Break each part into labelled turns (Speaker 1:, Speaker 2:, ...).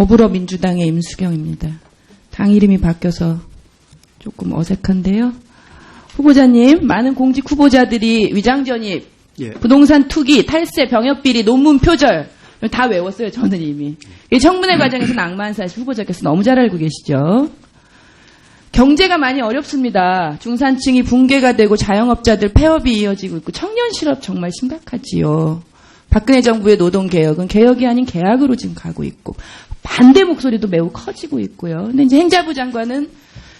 Speaker 1: 더불어민주당의 임수경입니다. 당 이름이 바뀌어서 조금 어색한데요. 후보자님, 많은 공직 후보자들이 위장전입,
Speaker 2: 예.
Speaker 1: 부동산 투기, 탈세, 병역비리, 논문 표절 다 외웠어요. 저는 이미. 이 청문회 과정에서 낭만 사실 후보자께서 너무 잘 알고 계시죠. 경제가 많이 어렵습니다. 중산층이 붕괴가 되고 자영업자들 폐업이 이어지고 있고 청년 실업 정말 심각하지요. 박근혜 정부의 노동 개혁은 개혁이 아닌 계약으로 지금 가고 있고 반대 목소리도 매우 커지고 있고요. 근데 이제 행자부 장관은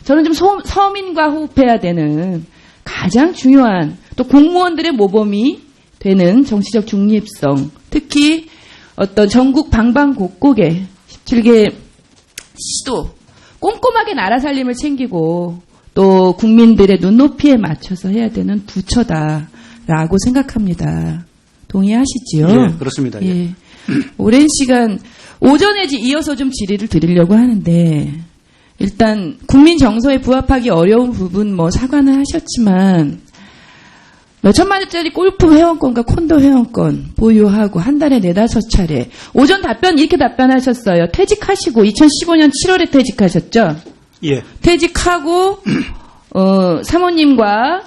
Speaker 1: 저는 좀 소- 서민과 호흡해야 되는 가장 중요한 또 공무원들의 모범이 되는 정치적 중립성, 특히 어떤 전국 방방곡곡에 17개 시도 꼼꼼하게 나라 살림을 챙기고 또 국민들의 눈높이에 맞춰서 해야 되는 부처다라고 생각합니다. 동의하시지요?
Speaker 2: 예, 그렇습니다. 예.
Speaker 1: 예. 오랜 시간 오전에 지- 이어서 좀 질의를 드리려고 하는데 일단 국민 정서에 부합하기 어려운 부분 뭐 사과는 하셨지만 몇 천만 원짜리 골프 회원권과 콘도 회원권 보유하고 한 달에 네다섯 차례 오전 답변 이렇게 답변하셨어요. 퇴직하시고 2015년 7월에 퇴직하셨죠.
Speaker 2: 예.
Speaker 1: 퇴직하고 어 사모님과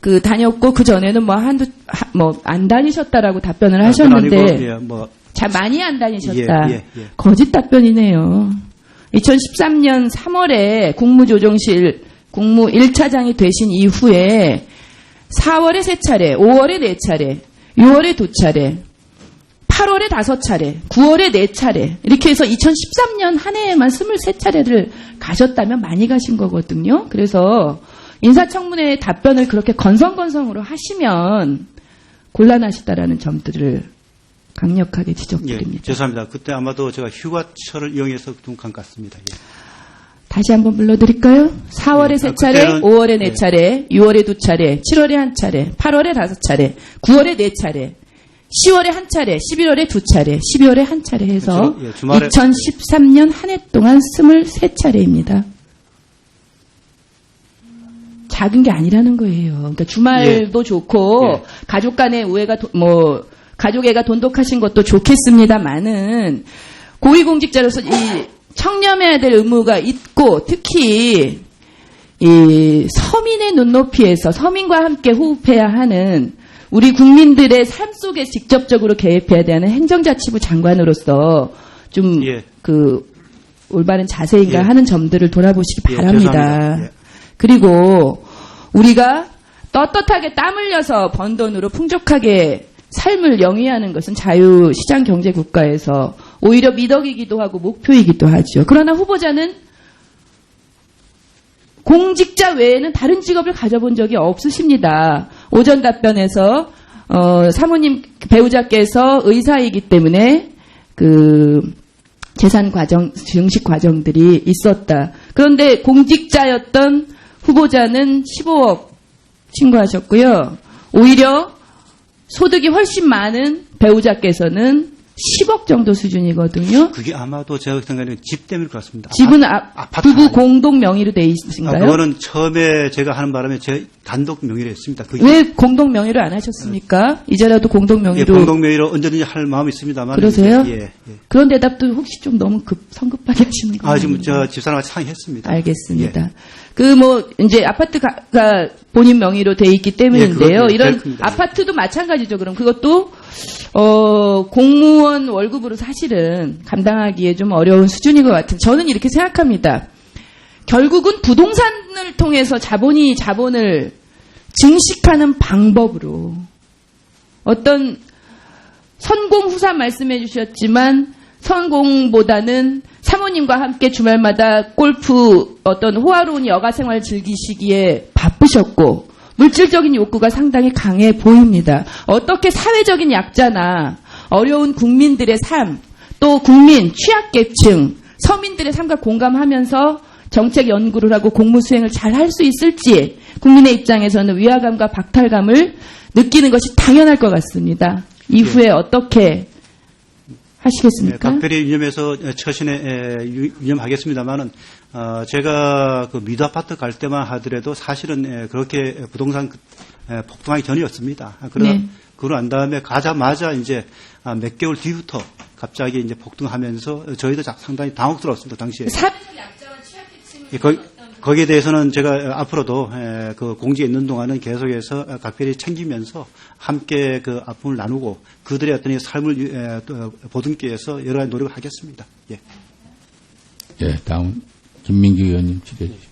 Speaker 1: 그 다녔고 그 전에는 뭐 한두 뭐 안 다니셨다라고 답변을 하셨는데
Speaker 2: 그건 아니고, 예, 뭐,
Speaker 1: 자 많이 안 다니셨다.
Speaker 2: 예, 예, 예.
Speaker 1: 거짓 답변이네요. 2013년 3월에 국무조정실 국무 1차장이 되신 이후에 4월에 3차례, 5월에 4차례, 6월에 2차례, 8월에 5차례, 9월에 4차례 이렇게 해서 2013년 한 해에만 23차례를 가셨다면 많이 가신 거거든요. 그래서 인사청문회 답변을 그렇게 건성건성으로 하시면 곤란하시다라는 점들을 강력하게
Speaker 2: 예,
Speaker 1: 지적드립니다.
Speaker 2: 죄송합니다. 그때 아마도 제가 휴가철을 이용해서 둔간 같습니다. 예.
Speaker 1: 다시 한번 불러드릴까요? 4월에
Speaker 2: 예,
Speaker 1: 세
Speaker 2: 아,
Speaker 1: 차례,
Speaker 2: 그때는-
Speaker 1: 5월에 네
Speaker 2: 예.
Speaker 1: 차례, 6월에 두 차례, 7월에 한 차례, 8월에 다섯 차례, 9월에 네 차례, 10월에 한 차례, 11월에 두 차례, 12월에 한 차례 해서
Speaker 2: 그렇죠. 예, 주말에-
Speaker 1: 2013년 한 해 동안 23차례입니다. 작은 게 아니라는 거예요. 그러니까 주말도 좋고
Speaker 2: 예.
Speaker 1: 가족 간의 우애가 도- 뭐 가족애가 돈독하신 것도 좋겠습니다만은 고위공직자로서 이 청렴해야 될 의무가 있고 특히 이 서민의 눈높이에서 서민과 함께 호흡해야 하는 우리 국민들의 삶 속에 직접적으로 개입해야 되는 행정자치부 장관으로서 좀
Speaker 2: 예.
Speaker 1: 그 올바른 자세인가
Speaker 2: 예.
Speaker 1: 하는 점들을 돌아보시기
Speaker 2: 예,
Speaker 1: 바랍니다.
Speaker 2: 예.
Speaker 1: 그리고 우리가 떳떳하게 땀 흘려서 번 돈으로 풍족하게 삶을 영위하는 것은 자유시장 경제 국가에서 오히려 미덕이기도 하고 목표이기도 하죠. 그러나 후보자는 공직자 외에는 다른 직업을 가져본 적이 없으십니다. 오전 답변에서 어, 사모님 배우자께서 의사이기 때문에 그 재산 과정, 증식 과정들이 있었다. 그런데 공직자였던 후보자는 15억 신고하셨고요. 오히려 소득이 훨씬 많은 배우자께서는 10억 정도 수준이거든요.
Speaker 2: 그게 아마도 제가 생각에는 집 때문일 것 같습니다.
Speaker 1: 집은
Speaker 2: 아, 아파트
Speaker 1: 부부 공동 명의로 돼
Speaker 2: 아,
Speaker 1: 있으신가요?
Speaker 2: 그거는 처음에 제가 하는 바람에 제 단독 명의로 했습니다.
Speaker 1: 왜 공동 명의로 안 하셨습니까? 이제라도 공동
Speaker 2: 예,
Speaker 1: 명의로
Speaker 2: 공동 명의로 언제든지 할 마음이 있습니다만.
Speaker 1: 그러세요?
Speaker 2: 예, 예.
Speaker 1: 그런 대답도 혹시 좀 너무 급 성급하게 하시는 거예요?
Speaker 2: 아, 지금 저 집사람과 상의했습니다.
Speaker 1: 알겠습니다. 그뭐 이제 아파트가 본인 명의로 돼 있기 때문인데요.
Speaker 2: 예,
Speaker 1: 이런. 아파트도 마찬가지죠. 그럼 그것도 어 공무원 월급으로 사실은 감당하기에 좀 어려운 수준인 것 같은. 저는 이렇게 생각합니다. 결국은 부동산을 통해서 자본이 자본을 증식하는 방법으로 어떤 선공 후사 말씀해 주셨지만 선공보다는 사모님과 함께 주말마다 골프 어떤 호화로운 여가 생활을 즐기시기에 바쁘셨고 물질적인 욕구가 상당히 강해 보입니다. 어떻게 사회적인 약자나 어려운 국민들의 삶, 또 국민, 취약계층, 서민들의 삶과 공감하면서 정책 연구를 하고 공무 수행을 잘 할 수 있을지 국민의 입장에서는 위화감과 박탈감을 느끼는 것이 당연할 것 같습니다. 이후에 어떻게
Speaker 2: 네,
Speaker 1: 하시겠습니까?
Speaker 2: 각별히 유념해서 처신에 유- 유념하겠습니다만은 어, 제가 그 미도 아파트 갈 때만 하더라도 사실은 에, 그렇게 부동산 폭등하기 전이었습니다. 아, 그러나
Speaker 1: 네.
Speaker 2: 그러고 난 다음에 가자마자 이제 아, 몇 개월 뒤부터 갑자기 이제 폭등하면서 저희도 자- 상당히 당혹스러웠습니다 당시에.
Speaker 1: 사
Speaker 2: 거, 거기에 대해서는 제가 앞으로도 에, 그 공지에 있는 동안은 계속해서 각별히 챙기면서 함께 그 아픔을 나누고 그들의 어떤 이 삶을 보듬기 위해서 여러 가지 노력을 하겠습니다. 예.
Speaker 3: 예, 다음 김민규 의원님 질의해 주십시오.